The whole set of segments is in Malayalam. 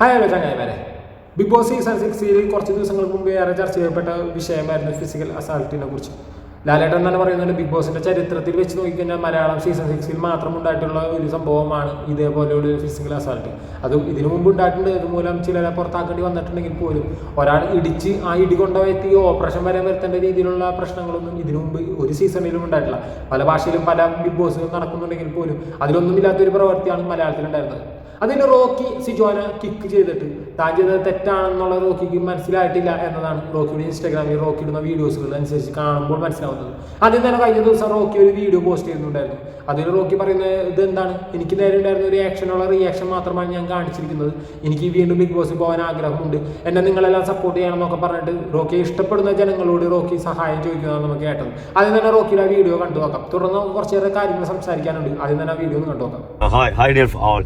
ഹായ് ഹലോ ചങ്ങായിമാരെ ബിഗ് ബോസ് സീസൺ സിക്സിൽ കുറച്ച് ദിവസങ്ങൾക്ക് മുമ്പ് ഏറെ ചർച്ച ചെയ്യപ്പെട്ട വിഷയമായിരുന്നു ഫിസിക്കൽ അസാൾട്ടിനെ കുറിച്ച്. ലാലേട്ടൻ തന്നെ പറയുന്നുണ്ട് ബിഗ് ബോസിന്റെ ചരിത്രത്തിൽ വെച്ച് നോക്കിക്കഴിഞ്ഞാൽ മലയാളം സീസൺ സിക്സിൽ മാത്രം ഉണ്ടായിട്ടുള്ള ഒരു സംഭവമാണ് ഇതേപോലെയുള്ള ഫിസിക്കൽ അസാൾട്ട് അത് ഇതിനു മുമ്പ് ഉണ്ടായിട്ടുണ്ട്. ഇതുമൂലം ചിലരെ പുറത്താക്കേണ്ടി വന്നിട്ടുണ്ടെങ്കിൽ പോലും ഒരാൾ ഇടിച്ച് ആ ഇടി കൊണ്ടുപോയി ഓപ്പറേഷൻ വരെ വരുത്തേണ്ട രീതിയിലുള്ള പ്രശ്നങ്ങളൊന്നും ഇതിനു മുമ്പ് ഒരു സീസണിലും ഉണ്ടായിട്ടില്ല. പല ഭാഷയിലും പല ബിഗ് ബോസുകൾ നടക്കുന്നുണ്ടെങ്കിൽ പോലും അതിലൊന്നുമില്ലാത്തൊരു പ്രവൃത്തിയാണ് മലയാളത്തിൽ ഉണ്ടായിരുന്നത് അതിന് റോക്കി സിജോനെ കിക്ക് ചെയ്തിട്ട്. താൻ ചെയ്തത് തെറ്റാണെന്നുള്ള റോക്കിക്ക് മനസ്സിലായിട്ടില്ല എന്നതാണ് റോക്കിയുടെ ഇൻസ്റ്റാഗ്രാമിൽ റോക്കി ഇടുന്ന വീഡിയോസുകൾ അനുസരിച്ച് കാണുമ്പോൾ മനസ്സിലാവുന്നത്. ആദ്യം തന്നെ കഴിഞ്ഞ ദിവസം റോക്കി ഒരു വീഡിയോ പോസ്റ്റ് ചെയ്യുന്നുണ്ടായിരുന്നു അതിൽ റോക്കി പറയുന്ന ഇത് എന്താണ് എനിക്ക് നേരെ ഉണ്ടായിരുന്ന ഒരു ആക്ഷനുള്ള റിയാക്ഷൻ മാത്രമാണ് ഞാൻ കാണിച്ചിരിക്കുന്നത്. എനിക്ക് വീണ്ടും ബിഗ് ബോസിൽ പോകാൻ ആഗ്രഹമുണ്ട്. എന്നെ നിങ്ങളെല്ലാം സപ്പോർട്ട് ചെയ്യണം എന്നൊക്കെ പറഞ്ഞിട്ട് റോക്കി ഇഷ്ടപ്പെടുന്ന ജനങ്ങളോട് റോക്കി സഹായം ചോദിക്കുന്നതാണ് നമുക്ക് കേട്ടത്. ആദ്യം തന്നെ റോക്കിയുടെ വീഡിയോ കണ്ടു നോക്കാം. തുടർന്ന് കുറച്ചേറെ കാര്യങ്ങൾ സംസാരിക്കാനുണ്ട്. ആദ്യം തന്നെ ആ വീഡിയോ ഒന്ന് കണ്ടു നോക്കാം. ഹായ് ഹായ് ഡിയർ ഓൾ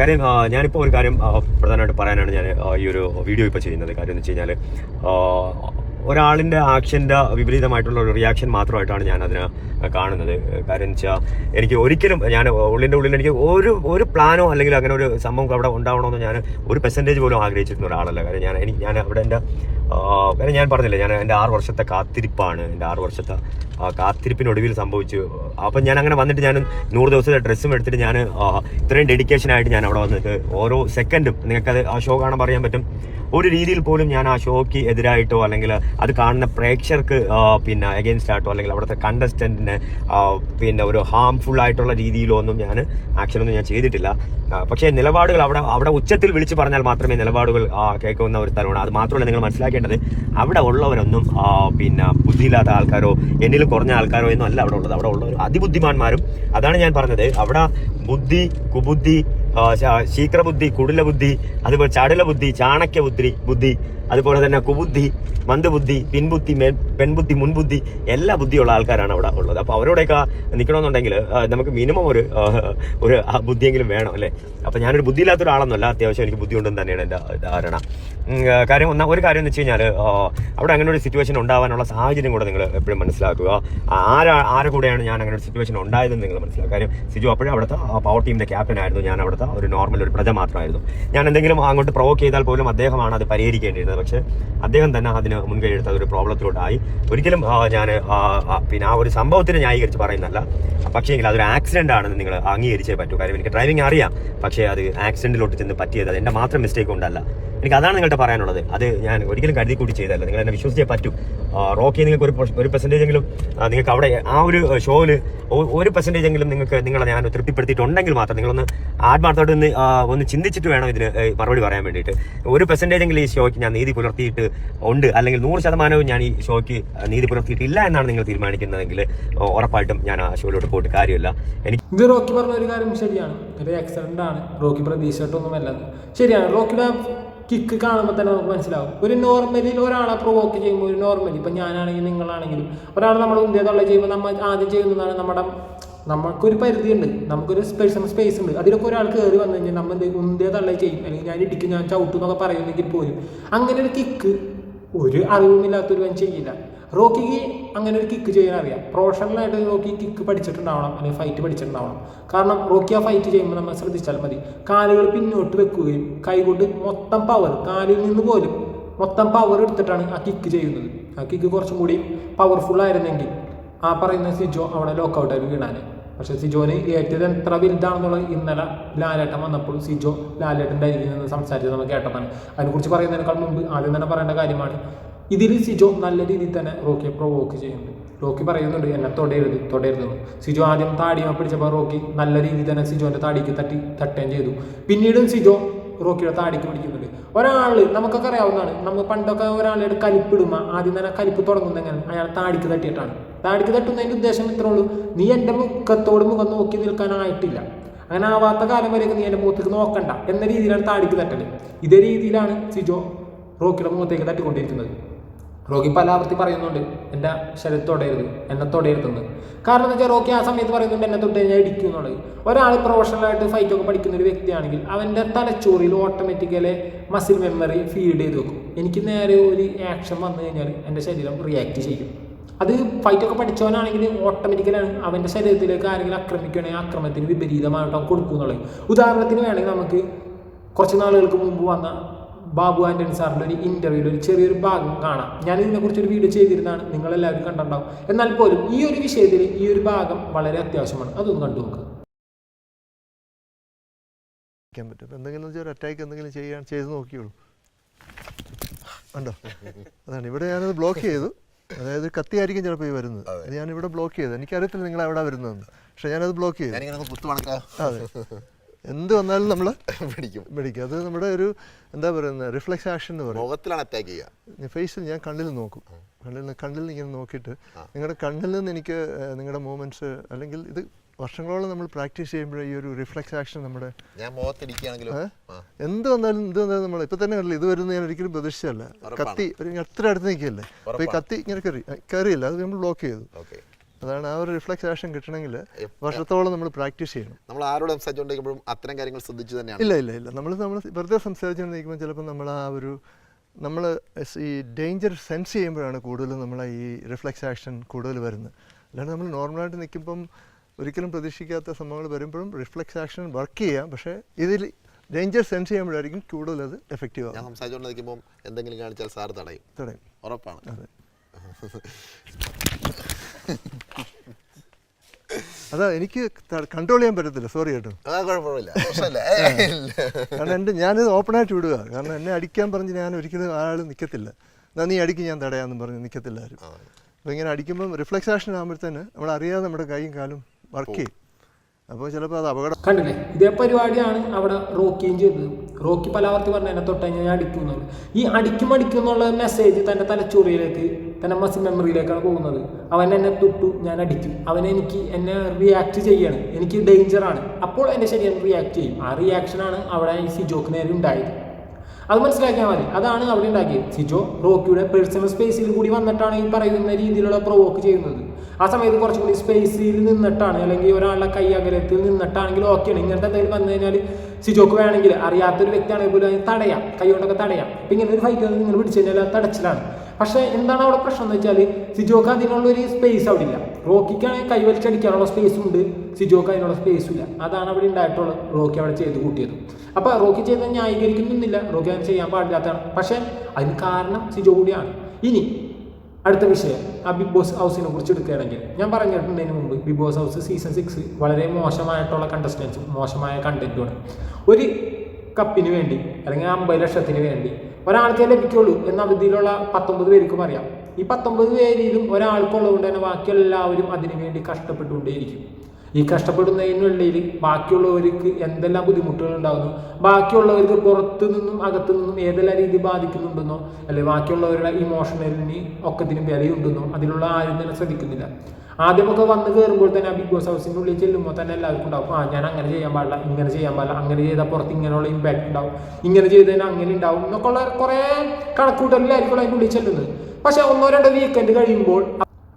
കാര്യം ആ, ഞാനിപ്പോൾ ഒരു കാര്യം പ്രധാനമായിട്ട് പറയാനാണ് ഞാൻ ഈ ഒരു വീഡിയോ ഇപ്പോൾ ചെയ്യുന്നത്. കാര്യം എന്ന് വെച്ച് കഴിഞ്ഞാൽ ഒരാളിന്റെ ആക്ഷന്റെ വിപരീതമായിട്ടുള്ള ഒരു റിയാക്ഷൻ മാത്രമായിട്ടാണ് ഞാൻ അതിനെ കാണുന്നത്. കാരണം വെച്ചാൽ എനിക്ക് ഒരിക്കലും ഞാൻ ഉള്ളിന്റെ ഉള്ളിൽ എനിക്ക് ഒരു ഒരു പ്ലാനോ അല്ലെങ്കിൽ അങ്ങനെ ഒരു സംഭവം അവിടെ ഉണ്ടാവണമെന്ന് ഞാൻ ഒരു പെർസെന്റേജ് പോലും ആഗ്രഹിച്ചിരുന്ന ഒരാളല്ല. കാര്യം ഞാൻ എനിക്ക് ഞാൻ അവിടെ എന്റെ കാര്യം ഞാൻ പറഞ്ഞില്ല ഞാൻ എന്റെ ആറ് വർഷത്തെ കാത്തിരിപ്പാണ് എന്റെ ആറ് വർഷത്തെ കാത്തിരിപ്പിനൊടുവിൽ സംഭവിച്ചു. അപ്പം ഞാൻ അങ്ങനെ വന്നിട്ട് ഞാൻ നൂറ് ദിവസത്തെ ഡ്രസ്സും എടുത്തിട്ട് ഞാൻ ഇത്രയും ഡെഡിക്കേഷൻ ആയിട്ട് ഞാൻ അവിടെ വന്നിട്ട് ഓരോ സെക്കൻഡും നിങ്ങൾക്കത് ആ ഷോ കാണാൻ പറയാൻ പറ്റും. ഒരു രീതിയിൽ പോലും ഞാൻ ആ ഷോയ്ക്ക് എതിരായിട്ടോ അല്ലെങ്കിൽ അത് കാണുന്ന പ്രേക്ഷകർക്ക് പിന്നെ അഗെയിൻസ്റ്റ് ആയിട്ടോ അല്ലെങ്കിൽ അവിടുത്തെ കണ്ടസ്റ്റന്റിന് പിന്നെ ഒരു ഹാംഫുൾ ആയിട്ടുള്ള രീതിയിലോ ഒന്നും ഞാൻ ആക്ഷനൊന്നും ഞാൻ ചെയ്തിട്ടില്ല. പക്ഷേ നിലപാടുകൾ അവിടെ അവിടെ ഉച്ചത്തിൽ വിളിച്ചു പറഞ്ഞാൽ മാത്രമേ നിലപാടുകൾ കേൾക്കുന്ന ഒരു സ്ഥലമാണ്. അത് മാത്രമല്ല നിങ്ങൾ മനസ്സിലാക്കേണ്ടത് അവിടെ ഉള്ളവരൊന്നും പിന്നെ ബുദ്ധിയില്ലാത്ത ആൾക്കാരോ എന്നിലും കുറഞ്ഞ ആൾക്കാരോ എന്നും അല്ല അവിടെ ഉള്ളത്. അവിടെ ഉള്ളവർ അതിബുദ്ധിമാന്മാരും. അതാണ് ഞാൻ പറഞ്ഞത്. അവിടെ ബുദ്ധി കുബുദ്ധി ശീക്രബുദ്ധി കുടില ബുദ്ധി അതുപോലെ ചടുല ബുദ്ധി ചാണക്യ ബുദ്ധി ബുദ്ധി അതുപോലെ തന്നെ കുബുദ്ധി മന്ദബുദ്ധി പിൻബുദ്ധി മെ- പെൺബുദ്ധി മുൻബുദ്ധി എല്ലാ ബുദ്ധിയുള്ള ആൾക്കാരാണ് അവിടെ ഉള്ളത്. അപ്പോൾ അവരോടൊക്കെ നിൽക്കണമെന്നുണ്ടെങ്കിൽ നമുക്ക് മിനിമം ഒരു ഒരു ബുദ്ധിയെങ്കിലും വേണം അല്ലേ? അപ്പോൾ ഞാനൊരു ബുദ്ധിയില്ലാത്ത ഒരാളെന്നല്ല അത്യാവശ്യം എനിക്ക് ബുദ്ധിയുണ്ടെന്ന് തന്നെയാണ് എന്റെ ധാരണ. കാര്യം ഒന്ന ഒരു കാര്യം എന്ന് വെച്ച് കഴിഞ്ഞാൽ അവിടെ അങ്ങനെ ഒരു സിറ്റുവേഷൻ ഉണ്ടാവാനുള്ള സാഹചര്യം കൂടെ നിങ്ങൾ എപ്പോഴും മനസ്സിലാക്കുക. ആരാ ആരെ കൂടെയാണ് ഞാൻ അങ്ങനെ ഒരു സിറ്റുവേഷൻ ഉണ്ടായതെന്ന് നിങ്ങൾ മനസ്സിലാക്കുക. കാര്യം സിജു അപ്പോഴും അവിടുത്തെ പവർ ടീമിന്റെ ക്യാപ്റ്റൻ ആയിരുന്നു. ഞാൻ അവിടുത്തെ ഒരു നോർമൽ ഒരു പ്രജ മാത്രമായിരുന്നു. ഞാൻ എന്തെങ്കിലും അങ്ങോട്ട് പ്രൊവോക്ക് ചെയ്താൽ പോലും അദ്ദേഹമാണ് അത് പരിഹരിക്കേണ്ടിയിരുന്നത്. പക്ഷേ അദ്ദേഹം തന്നെ അതിന് മുൻകൈ എടുത്ത ഒരു പ്രോബ്ലത്തിലോട്ടായി. ഒരിക്കലും ഞാൻ പിന്നെ ആ ഒരു സംഭവത്തിന് ന്യായീകരിച്ച് പറയുന്നല്ല പക്ഷേ എങ്കിൽ അതൊരു ആക്സിഡന്റ് ആണെന്ന് നിങ്ങൾ അംഗീകരിച്ചേ പറ്റൂ. കാര്യം എനിക്ക് ഡ്രൈവിംഗ് അറിയാം. പക്ഷേ അത് ആക്സിഡന്റിലോട്ട് ചെന്ന് പറ്റിയത് അത് എന്റെ മാത്രം മിസ്റ്റേക്ക് കൊണ്ടല്ല. എനിക്ക് അതാണ് നിങ്ങളുടെ പറയാനുള്ളത്. അത് ഞാൻ ഒരിക്കലും കരുതി കൂടി ചെയ്തല്ല നിങ്ങൾ എന്നെ വിശ്വസിച്ചേ പറ്റൂ. റോക്കി നിങ്ങൾക്ക് ഒരു ഒരു പെർസെന്റേജ് എങ്കിലും നിങ്ങൾക്ക് അവിടെ ആ ഒരു ഷോയിൽ ഒരു പെർസെന്റേജ് എങ്കിലും നിങ്ങൾക്ക് നിങ്ങളെ ഞാൻ തൃപ്തിപ്പെടുത്തിയിട്ടുണ്ടെങ്കിൽ മാത്രം നിങ്ങളൊന്ന് ആത്മാർത്ഥമായിട്ട് ഒന്ന് ഒന്ന് ചിന്തിച്ചിട്ട് വേണം ഇതിന് മറുപടി പറയാൻ വേണ്ടിയിട്ട്. ഒരു പെർസെന്റേജ് എങ്കിലും ഈ ഷോയ്ക്ക് ഞാൻ നീതി പുലർത്തിയിട്ട് ഉണ്ട്. അല്ലെങ്കിൽ നൂറ് ശതമാനവും ഞാൻ ഈ ഷോയ്ക്ക് നീതി പുലർത്തിയിട്ടില്ല എന്നാണ് നിങ്ങൾ തീരുമാനിക്കുന്നതെങ്കിൽ ഉറപ്പായിട്ടും ഞാൻ ആ ഷോയിലോട്ട് പോയിട്ട് കാര്യമില്ല. എനിക്ക് ഇത് റോക്കി പറഞ്ഞ ഒരു കാര്യം ശരിയാണ്. ഒരു ആക്സിഡന്റ് ആണ്. റോക്കി പ്രതീക്ഷയിട്ടൊന്നുമല്ല ശരിയാണ്. റോക്കിയുടെ കിക്ക് കാണുമ്പോൾ തന്നെ നമുക്ക് മനസ്സിലാവും. ഒരു നോർമലി ഒരാളെ പ്രൊവോക്ക് ചെയ്യുമ്പോൾ ഒരു നോർമലി ഇപ്പം ഞാനാണെങ്കിലും നിങ്ങളാണെങ്കിലും ഒരാൾ നമ്മൾ ഇന്ത്യ തള്ള ചെയ്യുമ്പോൾ നമ്മൾ ആദ്യം ചെയ്യുന്നതാണ് നമ്മുടെ നമുക്കൊരു പരിധിയുണ്ട്. നമുക്കൊരു സ്പെഷ്യൽ സ്പേസ് ഉണ്ട്. അതിലൊക്കെ ഒരാൾ കയറി വന്നു കഴിഞ്ഞാൽ നമ്മൾ എന്തെങ്കിലും ഉന്തിയ തള്ള ചെയ്യും. അല്ലെങ്കിൽ ഞാൻ ഇടിക്കും ഞാൻ ചവിട്ടും എന്നൊക്കെ പറയുന്നെങ്കിൽ പോലും. അങ്ങനെ ഒരു കിക്ക് ഒരു അറിവുമില്ലാത്തൊരുവൻ ചെയ്യില്ല. റോക്കിക്ക് അങ്ങനെ ഒരു കിക്ക് ചെയ്യാൻ അറിയാം. പ്രൊഫഷണലായിട്ട് റോക്കി കിക്ക് പഠിച്ചിട്ടുണ്ടാവണം. അല്ലെങ്കിൽ ഫൈറ്റ് പഠിച്ചിട്ടുണ്ടാവണം. കാരണം റോക്കി ആ ഫൈറ്റ് ചെയ്യുമ്പോൾ നമ്മൾ ശ്രദ്ധിച്ചാൽ മതി. കാലുകൾ പിന്നോട്ട് വെക്കുകയും കൈകൊണ്ട് മൊത്തം പവർ കാലിൽ നിന്ന് പോലും മൊത്തം പവർ എടുത്തിട്ടാണ് ആ കിക്ക് ചെയ്യുന്നത്. ആ കിക്ക് കുറച്ചും കൂടി പവർഫുൾ ആയിരുന്നെങ്കിൽ ആ പറയുന്ന സിജോ അവിടെ ലോക്കൗട്ടായി വീണാൻ പക്ഷെ സിജോന് ഏറ്റത് എത്ര വലുതാണെന്നുള്ളത് ഇന്നലെ ലാലേട്ടൻ വന്നപ്പോൾ സിജോ ലാലേട്ടന്റെ അരികിൽ നിന്ന് സംസാരിച്ചത് നമുക്ക് കേട്ടതാണ്. അതിനെക്കുറിച്ച് പറയുന്നതിനേക്കാൾ മുമ്പ് ആദ്യം തന്നെ പറയേണ്ട കാര്യമാണ് ഇതിൽ സിജോ നല്ല രീതിയിൽ തന്നെ റോക്കിയെ പ്രൊവോക്ക് ചെയ്യുന്നുണ്ട്. റോക്കി പറയുന്നുണ്ട് എന്നെ തൊടയരുത് തൊടയരുതെന്ന് സിജോ ആദ്യം താടിയെ പിടിച്ചപ്പോൾ റോക്കി നല്ല രീതിയിൽ തന്നെ സിജോന്റെ താടിക്ക് തട്ടി തട്ടുകയും ചെയ്തു. പിന്നീടും സിജോ റോക്കിയുടെ താടിക്ക് പിടിക്കുന്നുണ്ട്. ഒരാൾ നമുക്കൊക്കെ അറിയാവുന്നതാണ് നമ്മൾ പണ്ടൊക്കെ ഒരാളുടെ കലിപ്പിടുമ്പോൾ ആദ്യം തന്നെ കലിപ്പ് തുടങ്ങുന്നെങ്കിൽ അയാൾ താടിക്ക് തട്ടിയിട്ടാണ്. താടിക്ക് തട്ടുന്നതിന്റെ ഉദ്ദേശം ഇത്രേ ഉള്ളൂ. നീ എന്റെ മുഖത്തോട് മുഖം നോക്കി നിൽക്കാനായിട്ടില്ല. അങ്ങനെ ആവാത്ത കാലം വരെയൊക്കെ നീ എന്റെ മുഖത്തേക്ക് നോക്കണ്ട എന്ന രീതിയിലാണ് താടിക്ക് തട്ടൽ ഇതേ രീതിയിലാണ് സിജോ റോക്കിയുടെ മുഖത്തേക്ക് തട്ടിക്കൊണ്ടിരിക്കുന്നത്. റോക്കി പല ആവർത്തി പറയുന്നുണ്ട് എന്റെ ശരീരത്തെ തൊടയരുത് എന്നെ തൊടയരുതെന്ന് കാരണം എന്താ വെച്ചാൽ റോക്കി ആ സമയത്ത് പറയുന്നുണ്ട് എന്നെ തൊട്ട് ഞാൻ ഇടിക്കും എന്നുള്ളത്. ഒരാൾ പ്രൊഫഷണലായിട്ട് ഫൈറ്റ് ഒക്കെ പഠിക്കുന്ന ഒരു വ്യക്തിയാണെങ്കിൽ അവന്റെ തലച്ചോറിൽ ഓട്ടോമാറ്റിക്കലി മസിൽ മെമ്മറി ഫീഡ് ചെയ്ത് വെക്കും. എനിക്ക് നേരെ ഒരു ആക്ഷൻ വന്നു കഴിഞ്ഞാൽ എന്റെ ശരീരം റിയാക്ട് ചെയ്യും. അത് ഫൈറ്റൊക്കെ പഠിച്ചവനാണെങ്കിൽ ഓട്ടോമാറ്റിക്കലാണ് അവന്റെ ശരീരത്തിലേക്ക് ആരെങ്കിലും ആക്രമിക്കുകയാണെങ്കിൽ ആക്രമണത്തിന് വിപരീതമായിട്ട് അവൻ കൊടുക്കും എന്നുള്ളത് ഉദാഹരണത്തിന് വേണമെങ്കിൽ നമുക്ക് കുറച്ച് നാളുകൾക്ക് മുമ്പ് വന്ന ബാബു ആന്റണി സാറിന്റെ ഒരു ഇന്റർവ്യൂവിൽ ഒരു ചെറിയൊരു ഭാഗം കാണാം. ഞാൻ ഇതിനെക്കുറിച്ച് ഒരു വീഡിയോ ചെയ്തിരുന്നതാണ്. നിങ്ങളെല്ലാവരും കണ്ടിട്ടുണ്ടാവും. എന്നാൽ പോലും ഈ ഒരു വിഷയത്തിൽ ഈ ഒരു ഭാഗം വളരെ അത്യാവശ്യമാണ്. അതൊന്ന് കണ്ടു നോക്കുക പറ്റും. എന്തെങ്കിലും ഒരു അറ്റാക്ക് എന്തെങ്കിലും ചെയ്യാൻ ചെയ്ത് നോക്കിയുള്ളൂ അതാണ്. ഇവിടെ ഞാനത് ബ്ലോക്ക് ചെയ്തു. അതായത് കത്തിയായിരിക്കും ചിലപ്പോൾ ഈ വരുന്നത്. ഞാൻ ഇവിടെ ബ്ലോക്ക് ചെയ്തു എനിക്കറിയത്തില്ല നിങ്ങൾ എവിടെ വരുന്നതെന്ന്. പക്ഷെ ഞാനത് ബ്ലോക്ക് ചെയ്തു. അതെ. എന്ത് വന്നാലും നമ്മൾ പിടിക്കും. പിടിക്കും. അത് നമ്മുടെ ഒരു എന്താ പറയുന്നത് റിഫ്ലക്സ് ആക്ഷൻ എന്ന് പറയും. മുഖത്തിലാണ് അറ്റാക്ക് ചെയ്യുക. ഫേസിൽ ഞാൻ കണ്ണിൽ നോക്കും. കണ്ണിൽ കണ്ണിൽ ഇങ്ങനെ നോക്കിയിട്ട് നിങ്ങളുടെ കണ്ണിൽ നിന്ന് എനിക്ക് നിങ്ങളുടെ മൂമെന്റ്സ് അല്ലെങ്കിൽ ഇത് വർഷങ്ങളോളം നമ്മൾ പ്രാക്ടീസ് ചെയ്യുമ്പോഴേ ഈ ഒരു റിഫ്ലെക്സ് ആക്ഷൻ നമ്മുടെ ഞാൻ മുഖത്തിരിക്കുകയാണെങ്കിലും എന്ത് വന്നാലും എന്ത് വന്നാലും നമ്മൾ ഇപ്പൊ തന്നെ കണ്ടില്ല ഇത് വരുന്ന ഞാൻ ഒരിക്കലും പ്രതീക്ഷിച്ചല്ല. കത്തി ഒരു അത്ര അടുത്ത് നിൽക്കുകയല്ലേ? അപ്പൊ ഈ കത്തി ഇങ്ങനെ കയറി കയറിയില്ല അത് നമ്മൾ ബ്ലോക്ക് ചെയ്തു. അതാണ് ആ ഒരു റിഫ്ലെക്സ് ആക്ഷൻ കിട്ടണമെങ്കിൽ വർഷത്തോളം നമ്മൾ പ്രാക്ടീസ് ചെയ്യണം. നമ്മൾ ആരോട് സംസാരിച്ചുകൊണ്ടിരിക്കുമ്പോഴും അത്തരം കാര്യങ്ങൾ ശ്രദ്ധിച്ചു തന്നെയാണ്. ഇല്ല ഇല്ല ഇല്ല. നമ്മൾ നമ്മൾ വെറുതെ സംസാരിച്ചുകൊണ്ടിരിക്കുമ്പോൾ ചിലപ്പോൾ നമ്മൾ ആ ഒരു നമ്മൾ ഈ ഡേഞ്ചർ സെൻസ് ചെയ്യുമ്പോഴാണ് കൂടുതലും നമ്മൾ ഈ റിഫ്ലെക്സ് ആക്ഷൻ കൂടുതൽ വരുന്നത്. അല്ലാണ്ട് നമ്മൾ നോർമലായിട്ട് നിൽക്കുമ്പം ഒരിക്കലും പ്രതീക്ഷിക്കാത്ത സംഭവങ്ങൾ വരുമ്പോഴും റിഫ്ലെക്സ് ആക്ഷൻ വർക്ക് ചെയ്യാം. പക്ഷേ ഇതിൽ ഡേഞ്ചർ സെൻസ് ചെയ്യുമ്പോഴായിരിക്കും കൂടുതൽ അത് എഫക്റ്റീവ് ഞാൻ ആകും സംസാരിച്ചുകൊണ്ടിരിക്കുമ്പോൾ എന്തെങ്കിലും കാണിച്ചാൽ സാർ തടയും. തടയും. ഉറപ്പാണ്. അതെ. അതാ എനിക്ക് കൺട്രോൾ ചെയ്യാൻ പറ്റത്തില്ല. സോറി കേട്ടോ. കാരണം എന്റെ ഞാനിത് ഓപ്പണായിട്ട് വിടുക കാരണം എന്നെ അടിക്കാൻ പറഞ്ഞ് ഞാൻ ഒരിക്കലും ആൾ നിൽക്കത്തില്ല എന്നാ നീ അടിക്ക് ഞാൻ തടയാമെന്ന് പറഞ്ഞ് നിൽക്കത്തില്ല ആരും. അപ്പോൾ ഇങ്ങനെ അടിക്കുമ്പം റിഫ്ലക്സാഷൻ ആക്ഷൻ ആകുമ്പോഴത്തേന് നമ്മൾ അറിയാതെ നമ്മുടെ കൈയും കാലും വർക്ക് ചെയ്യും. അപ്പോൾ ചിലപ്പോൾ അത് അപകടം കണ്ടില്ലേ? ഇതേ പരിപാടിയാണ് അവിടെ റോക്കിയും ചെയ്തത്. റോക്കി പലാവർത്തി പറഞ്ഞ എന്നെ തൊട്ട് ഞാൻ അടിക്കുന്നുണ്ട് ഈ അടിക്കും അടിക്കും എന്നുള്ള മെസ്സേജ് തന്റെ തലച്ചോറിയിലേക്ക് തന്റെ മസിൽ മെമ്മറിയിലേക്കാണ് പോകുന്നത്. അവൻ എന്നെ തൊട്ടു ഞാൻ അടിക്കും. അവൻ എനിക്ക് എന്നെ റിയാക്ട് ചെയ്യണം. എനിക്ക് ഡേഞ്ചറാണ് അപ്പോൾ എന്റെ ശരീരം റിയാക്ട് ചെയ്യും. ആ റിയാക്ഷനാണ് അവിടെ ഈ സിജോക്ക് നേരെ ഉണ്ടായത്. അത് മനസ്സിലാക്കിയാൽ മതി. അതാണ് അവിടെ ഉണ്ടാക്കിയത്. സിജോ റോക്കിയുടെ പേഴ്സണൽ സ്പേസിൽ കൂടി വന്നിട്ടാണ് ഈ പറയുന്ന രീതിയിലുള്ള പ്രൊവോക്ക് ചെയ്യുന്നത്. ആ സമയത്ത് കുറച്ചും കൂടി സ്പേസിൽ നിന്നിട്ടാണ് അല്ലെങ്കിൽ ഒരാളുടെ കൈ അകലത്തിൽ നിന്നിട്ടാണെങ്കിൽ ഓക്കെയാണ് ഇങ്ങനത്തെ എന്തെങ്കിലും വന്നു കഴിഞ്ഞാൽ സിജോക്ക് വേണമെങ്കിൽ അറിയാത്തൊരു വ്യക്തിയാണെങ്കിൽ പോലും അതിന് തടയാം. കൈ കൊണ്ടൊക്കെ തടയാം. അപ്പം ഇങ്ങനെ ഒരു ഫൈറ്റ് നിങ്ങൾ പിടിച്ചു കഴിഞ്ഞാൽ അത് തടച്ചിലാണ്. പക്ഷേ എന്താണ് അവിടെ പ്രശ്നം എന്ന് വെച്ചാൽ സിജോക്ക് അതിനുള്ള ഒരു സ്പേസ് അവിടെ ഇല്ല. റോക്കിക്കാണെങ്കിൽ കൈ വലിച്ചടിക്കാനുള്ള സ്പേസ് ഉണ്ട് സിജോക്ക് അതിനുള്ള സ്പേസും ഇല്ല. അതാണ് അവിടെ ഉണ്ടായിട്ടുള്ളത് റോക്കി അവിടെ ചെയ്ത് കൂട്ടിയത്. അപ്പോൾ റോക്കി ചെയ്ത് ന്യായീകരിക്കുന്നില്ല റോക്കി അത് ചെയ്യാൻ പാടില്ലാത്തതാണ്. പക്ഷേ അതിന് കാരണം സിജോ കൂടിയാണ്. ഇനി അടുത്ത വിഷയം. ആ ബിഗ് ബോസ് ഹൗസിനെ കുറിച്ച് എടുക്കുകയാണെങ്കിൽ ഞാൻ പറഞ്ഞിട്ടുണ്ടതിന് മുമ്പ് Bigg Boss house season six വളരെ മോശമായിട്ടുള്ള കണ്ടസ്റ്റൻസും മോശമായ കണ്ടന്റുമാണ് ഒരു കപ്പിന് വേണ്ടി അല്ലെങ്കിൽ അമ്പത് ലക്ഷത്തിന് വേണ്ടി ഒരാൾക്കേ ലഭിക്കുള്ളൂ എന്ന അവധിയിലുള്ള പത്തൊമ്പത് പേർക്കും അറിയാം. ഈ പത്തൊമ്പത് പേരിലും ഒരാൾക്കുള്ളതുകൊണ്ട് തന്നെ ബാക്കി എല്ലാവരും അതിനു വേണ്ടി കഷ്ടപ്പെട്ടുകൊണ്ടേയിരിക്കും. ഈ കഷ്ടപ്പെടുന്നതിനുള്ളിൽ ബാക്കിയുള്ളവർക്ക് എന്തെല്ലാം ബുദ്ധിമുട്ടുകൾ ഉണ്ടാകുന്നു ബാക്കിയുള്ളവർക്ക് പുറത്തു നിന്നും അകത്തു നിന്നും ഏതെല്ലാം രീതി ബാധിക്കുന്നുണ്ടെന്നോ? അല്ലെങ്കിൽ ബാക്കിയുള്ളവരുടെ ഇമോഷണലിന് ഒക്കത്തിനും വിലയുണ്ടെന്നോ? അതിലുള്ള ആരും തന്നെ ശ്രദ്ധിക്കുന്നില്ല. ആദ്യമൊക്കെ വന്ന് കയറുമ്പോൾ തന്നെ ബിഗ് ബോസ് ഹൗസിന്റെ ഉള്ളിൽ ചെല്ലുമ്പോൾ തന്നെ എല്ലാവർക്കും ഉണ്ടാവും. ആ ഞാൻ അങ്ങനെ ചെയ്യാൻ പാടില്ല ഇങ്ങനെ ചെയ്യാൻ പാടില്ല അങ്ങനെ ചെയ്താൽ പുറത്ത് ഇങ്ങനെയുള്ള ഇമ്പാക്റ്റ് ഉണ്ടാവും. ഇങ്ങനെ ചെയ്തതിന് അങ്ങനെ ഉണ്ടാവും എന്നൊക്കെ ഉള്ള കുറേ കണക്കൂട്ടലിലായിരിക്കും അതിന്റെ ഉള്ളിൽ ചെല്ലുന്നത്. പക്ഷേ ഒന്നോ രണ്ടോ വീക്കെൻഡ് കഴിയുമ്പോൾ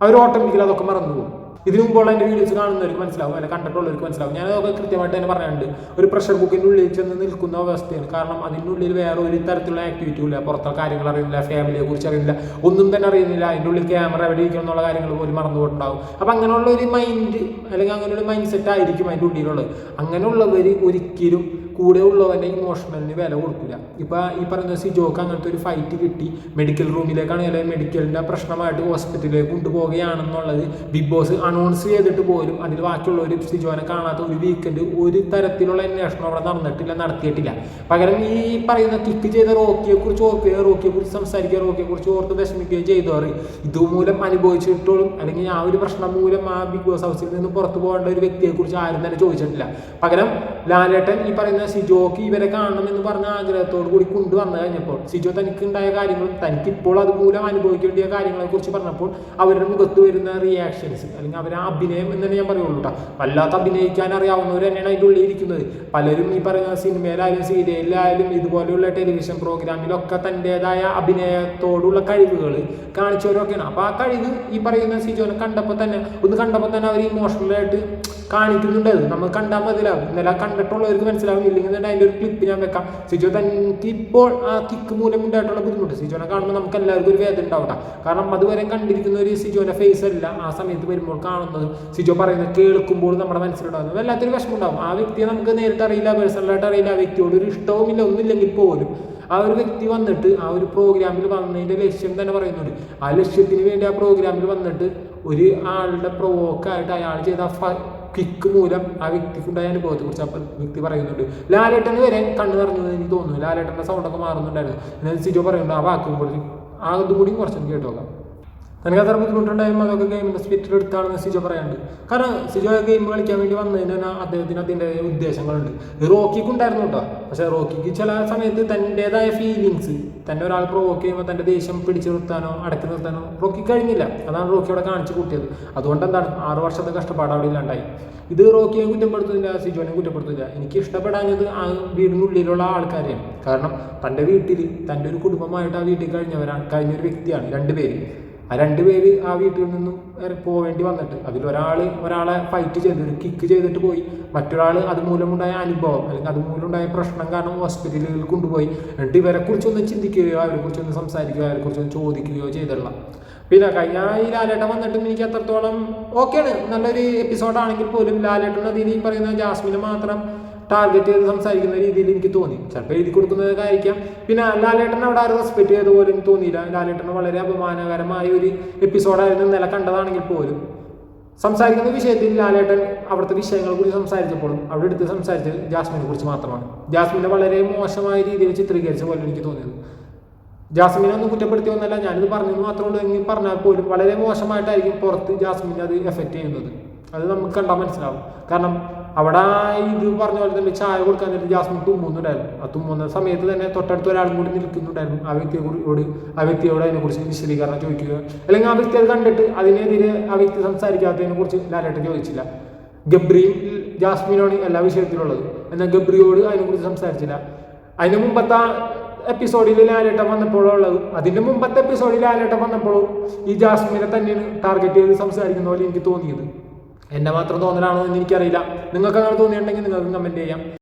അവർ ഓട്ടോമാറ്റിക്കലി അതൊക്കെ മറന്നു പോകും. ഇതിനു മുമ്പുള്ള എന്റെ വീഡിയോസ് കാണുന്നവർക്ക് മനസ്സിലാവും അല്ലെങ്കിൽ കണ്ടിട്ടുള്ളവർക്ക് മനസ്സിലാവും. ഞാൻ അതൊക്കെ കൃത്യമായിട്ട് തന്നെ പറയാനുണ്ട് ഒരു പ്രഷർ കുക്കിന്റെ ഉള്ളിൽ ചെന്ന് നിൽക്കുന്ന അവസ്ഥയാണ്. കാരണം അതിന്റെ ഉള്ളിൽ വേറെ ഒരു തരത്തിലുള്ള ആക്ടിവിറ്റി ഇല്ല. പുറത്തുള്ള കാര്യങ്ങൾ അറിയുന്നില്ല ഫാമിലിയെ കുറിച്ച് അറിയുന്നില്ല ഒന്നും തന്നെ അറിയുന്നില്ല. അതിന്റെ ഉള്ളിൽ ക്യാമറ എവിടെ ഇരിക്കണം എന്നുള്ള കാര്യങ്ങൾ പോലും മറന്നു പോയിട്ടുണ്ടാവും അപ്പം അങ്ങനെയുള്ള ഒരു മൈൻഡ് അല്ലെങ്കിൽ അങ്ങനെ ഒരു മൈൻഡ് സെറ്റ് ആയിരിക്കും അതിന്റെ ഉള്ളിലുള്ളത്. അങ്ങനെയുള്ളവർ ഒരിക്കലും കൂടെ ഉള്ളവന്റെ ഇമോഷണലിന് വില കൊടുക്കില്ല. ഇപ്പോൾ ഈ പറയുന്ന സിജോക്ക് അങ്ങനത്തെ ഒരു ഫൈറ്റ് കിട്ടി. മെഡിക്കൽ റൂമിലേക്കാണ് അല്ലെങ്കിൽ മെഡിക്കലിന്റെ പ്രശ്നമായിട്ട് ഹോസ്പിറ്റലിലേക്ക് കൊണ്ടുപോവുകയാണെന്നുള്ളത് ബിഗ് ബോസ് അനൗൺസ് ചെയ്തിട്ട് പോലും അതിൽ ബാക്കിയുള്ള ഒരു സിജോനെ കാണാത്ത ഒരു വീക്കെൻഡ് ഒരു തരത്തിലുള്ള അന്വേഷണം അവിടെ നടന്നിട്ടില്ല നടത്തിയിട്ടില്ല. പകരം ഈ പറയുന്ന കിക്ക് ചെയ്ത റോക്കിയെ കുറിച്ച് ഓർക്കുകയോ റോക്കിയെ കുറിച്ച് സംസാരിക്കുകയോ റോക്കിയെ കുറിച്ച് ഓർത്ത് വിഷമിക്കുകയോ ചെയ്തവർ ഇതുമൂലം അനുഭവിച്ചിട്ടും അല്ലെങ്കിൽ ആ ഒരു പ്രശ്നം മൂലം ആ ബിഗ് ബോസ് ഹൗസിൽ നിന്ന് പുറത്തു പോകേണ്ട ഒരു വ്യക്തിയെ കുറിച്ച് ആരും തന്നെ ചോദിച്ചിട്ടില്ല. പകരം ലാലേട്ടൻ ഈ പറയുന്ന സിജോക്ക് ഇവരെ കാണണം എന്ന് പറഞ്ഞ ആഗ്രഹത്തോട് കൂടി കൊണ്ടുവന്നു കഴിഞ്ഞപ്പോൾ സിജോ തനിക്ക് ഉണ്ടായ കാര്യങ്ങളും തനിക്ക് ഇപ്പോൾ അതുമൂലം അനുഭവിക്കേണ്ട കാര്യങ്ങളെ കുറിച്ച് പറഞ്ഞപ്പോൾ അവരുടെ മുഖത്ത് വരുന്ന റിയാക്ഷൻസ് അല്ലെങ്കിൽ അവരെ അഭിനയം എന്ന് തന്നെ ഞാൻ പറയുള്ളൂ കേട്ടോ വല്ലാത്ത അഭിനയിക്കാൻ അറിയാവുന്നവർ തന്നെയാണ് അതിന്റെ ഉള്ളിൽ ഇരിക്കുന്നത്. പലരും ഈ പറയുന്ന സിനിമയിലായാലും സീരിയലിലായാലും ഇതുപോലെയുള്ള ടെലിവിഷൻ പ്രോഗ്രാമിലൊക്കെ തന്റേതായ അഭിനയത്തോടുള്ള കഴിവുകൾ കാണിച്ചവരൊക്കെയാണ്. അപ്പോൾ ആ കഴിവ് ഈ പറയുന്ന സിജോനെ കണ്ടപ്പോൾ തന്നെ ഒന്ന് കണ്ടപ്പോൾ തന്നെ അവർ ഇമോഷണലായിട്ട് കാണിക്കുന്നുണ്ട്. അത് നമ്മൾ കണ്ടാൽ മതിലാവും. ഇന്നലെ കണ്ട കണ്ടിട്ടുള്ളവർക്ക് മനസ്സിലാവും ഇല്ലെങ്കിൽ തന്നെ അതിന്റെ ഒരു ക്ലിപ്പ് ഞാൻ വെക്കാം. സിജോ തനിക്ക് ഇപ്പോൾ ആ കിക്ക് മൂലം ഉണ്ടായിട്ടുള്ള ബുദ്ധിമുട്ട്. സിജോനെ കാണുമ്പോൾ നമുക്ക് എല്ലാവർക്കും ഒരു വേദന ഉണ്ടാവട്ടെ കാരണം അതുവരെ കണ്ടിരിക്കുന്ന ഒരു സിജോന്റെ ഫേസ് അല്ല. ആ സമയത്ത് വരുമ്പോൾ കാണുന്നത്. സിജോ പറയുന്നത് കേൾക്കുമ്പോൾ നമ്മുടെ മനസ്സിലുണ്ടാകുന്നത് വല്ലാത്തൊരു വിഷമം ഉണ്ടാവും ആ വ്യക്തിയെ നമുക്ക് നേരിട്ട് അറിയില്ല പേഴ്സണലായിട്ട് അറിയില്ല ആ വ്യക്തിയോട് ഒരു ഇഷ്ടവുമില്ല ഒന്നുമില്ലെങ്കിൽ പോലും. ആ ഒരു വ്യക്തി വന്നിട്ട് ആ ഒരു പ്രോഗ്രാമിൽ വന്നതിന്റെ ലക്ഷ്യം തന്നെ പറയുന്നുണ്ട്. ആ ലക്ഷ്യത്തിന് വേണ്ടി ആ പ്രോഗ്രാമിൽ വന്നിട്ട് ഒരു ആളുടെ പ്രൊവോക്കായിട്ട് അയാൾ ചെയ്ത കിക്ക് മൂലം ആ വ്യക്തിക്കുണ്ടായ അനുഭവത്തെ കുറിച്ച് അപ്പം വ്യക്തി പറയുന്നുണ്ട്. ലാലേട്ടന് വരെ കണ്ണു നിറഞ്ഞു എന്ന് എനിക്ക് തോന്നുന്നു. ലാലേട്ടന്റെ സൗണ്ടൊക്കെ മാറുന്നുണ്ടായിരുന്നു. സിജോ പറയുന്നുണ്ട് ആ വാക്കും കൂടി ആ അതും കൂടി കുറച്ചൊന്ന് കേട്ടു നോക്കാം തനിക്ക് അത്ര ബുദ്ധിമുട്ടുണ്ടായാലും അതൊക്കെ ഗെയിമിന്റെ സ്പിരിറ്റിൽ എടുത്താണെന്ന് സിജോ പറയാനുണ്ട്. കാരണം സിജോ ഗെയിം കളിക്കാൻ വേണ്ടി വന്നതിന് തന്നെ അദ്ദേഹത്തിന് അതിന്റെ ഉദ്ദേശങ്ങളുണ്ട്. റോക്കിക്ക് ഉണ്ടായിരുന്നു കേട്ടോ പക്ഷെ റോക്കിക്ക് ചില സമയത്ത് തന്റെതായ ഫീലിങ്സ് തന്നെ ഒരാൾ പ്രൊവോക്ക് ചെയ്യുമ്പോൾ തന്റെ ദേഷ്യം പിടിച്ചു നിർത്താനോ അടക്കി നിർത്താനോ റോക്കി കഴിഞ്ഞില്ല. അതാണ് റോക്കി അവിടെ കാണിച്ചു കൂട്ടിയത്. അതുകൊണ്ട് എന്താണ്? ആറു വർഷത്തെ കഷ്ടപ്പാട് അവിടെ ഇല്ലാണ്ടായി. ഇത് റോക്കിയെ കുറ്റപ്പെടുത്തുന്നില്ല സിജോനെ കുറ്റപ്പെടുത്തില്ല എനിക്ക് ഇഷ്ടപ്പെടാഞ്ഞത് ആ വീടിനുള്ളിലുള്ള ആൾക്കാരെയാണ്. കാരണം തന്റെ വീട്ടിൽ തന്റെ ഒരു കുടുംബമായിട്ട് ആ വീട്ടിൽ കഴിഞ്ഞവരാണ് കഴിഞ്ഞൊരു വ്യക്തിയാണ് രണ്ടുപേര്. ആ രണ്ടുപേര് ആ വീട്ടിൽ നിന്നും പോവേണ്ടി വന്നിട്ട് അതിൽ ഒരാൾ ഒരാളെ ഫൈറ്റ് ചെയ്ത് ഒരു കിക്ക് ചെയ്തിട്ട് പോയി. മറ്റൊരാൾ അതുമൂലമുണ്ടായ അനുഭവം അല്ലെങ്കിൽ അതുമൂലമുണ്ടായ പ്രശ്നം കാരണം ഹോസ്പിറ്റലുകളിൽ കൊണ്ടുപോയി. എന്നിട്ട് ഇവരെ കുറിച്ചൊന്ന് ചിന്തിക്കുകയോ അവരെ കുറിച്ചൊന്ന് സംസാരിക്കുകയോ അവരെ കുറിച്ചൊന്ന് ചോദിക്കുകയോ ചെയ്തുള്ള പിന്നെ കഴിഞ്ഞ ഈ ലാലേട്ടൻ വന്നിട്ടും എനിക്ക് അത്രത്തോളം ഓക്കെയാണ് നല്ലൊരു എപ്പിസോഡാണെങ്കിൽ പോലും ലാലേട്ടൻ അതിന് ഈ പറയുന്ന ജാസ്മിനെ മാത്രം ടാർഗറ്റ് ചെയ്ത് സംസാരിക്കുന്ന രീതിയിൽ എനിക്ക് തോന്നി. ചിലപ്പോൾ എഴുതി കൊടുക്കുന്നതൊക്കെ പിന്നെ ലാലേട്ടൻ അവിടെ ആരും റെസ്പെക്ട് ചെയ്ത പോലും എനിക്ക് തോന്നിയില്ല. ലാലേട്ടന് വളരെ അപമാനകരമായ ഒരു എപ്പിസോഡായിരുന്നു നില കണ്ടതാണെങ്കിൽ പോലും. സംസാരിക്കുന്ന വിഷയത്തിൽ ലാലേട്ടൻ അവിടുത്തെ വിഷയങ്ങളെ കുറിച്ച് സംസാരിച്ചപ്പോഴും അവിടെ എടുത്ത് സംസാരിച്ചത് ജാസ്മിനെ കുറിച്ച് മാത്രമാണ്. ജാസ്മിനെ വളരെ മോശമായ രീതിയിൽ ചിത്രീകരിച്ച പോലെ എനിക്ക് തോന്നിയത്. ജാസ്മിനെ ഒന്നും കുറ്റപ്പെടുത്തി ഒന്നല്ല ഞാനിത് പറഞ്ഞെന്ന് മാത്രമേ ഉള്ളൂ. എങ്കിൽ പറഞ്ഞാൽ പോലും വളരെ മോശമായിട്ടായിരിക്കും പുറത്ത് ജാസ്മിനെ അത് എഫക്റ്റ് ചെയ്യുന്നത്. അത് നമുക്ക് കണ്ടാൽ മനസ്സിലാവും. കാരണം അവിടെ ഇത് പറഞ്ഞ പോലെ തന്നെ ചായ കൊടുക്കാൻ നേരത്തെ ജാസ്മിൻ തുമ്മുന്നുണ്ടായിരുന്നു ആ തുമ്മുന്ന സമയത്ത് തന്നെ തൊട്ടടുത്ത് ഒരാളും കൂടി നിൽക്കുന്നുണ്ടായിരുന്നു. ആ വ്യക്തിയോട് ആ വ്യക്തിയോട് അതിനെക്കുറിച്ച് വിശദീകരണം ചോദിക്കുക. അല്ലെങ്കിൽ ആ വ്യക്തി അത് കണ്ടിട്ട് അതിനെതിരെ ആ വ്യക്തി സംസാരിക്കാത്തതിനെ കുറിച്ച് ലാലേട്ടൻ ചോദിച്ചില്ല. ഗബ്രിയും ജാസ്മിനാണ് എല്ലാ വിഷയത്തിലുള്ളത്. എന്നാൽ ഗബ്രിയോട് അതിനെക്കുറിച്ച് സംസാരിച്ചില്ല. അതിന് മുമ്പത്തെ എപ്പിസോഡിൽ ലാലേട്ടൻ വന്നപ്പോഴുള്ളത് അതിന്റെ മുമ്പത്തെ എപ്പിസോഡിൽ ലാലേട്ടൻ വന്നപ്പോഴും ഈ ജാസ്മിനെ തന്നെയാണ് ടാർഗറ്റ് ചെയ്ത് സംസാരിക്കുന്ന പോലെ എനിക്ക് തോന്നിയത്. എന്നെ മാത്രം തോന്നലാണോ എന്ന് എനിക്കറിയില്ല. നിങ്ങൾക്ക് അങ്ങനെ തോന്നിയിട്ടുണ്ടെങ്കിൽ നിങ്ങൾക്ക് കമന്റ് ചെയ്യാം.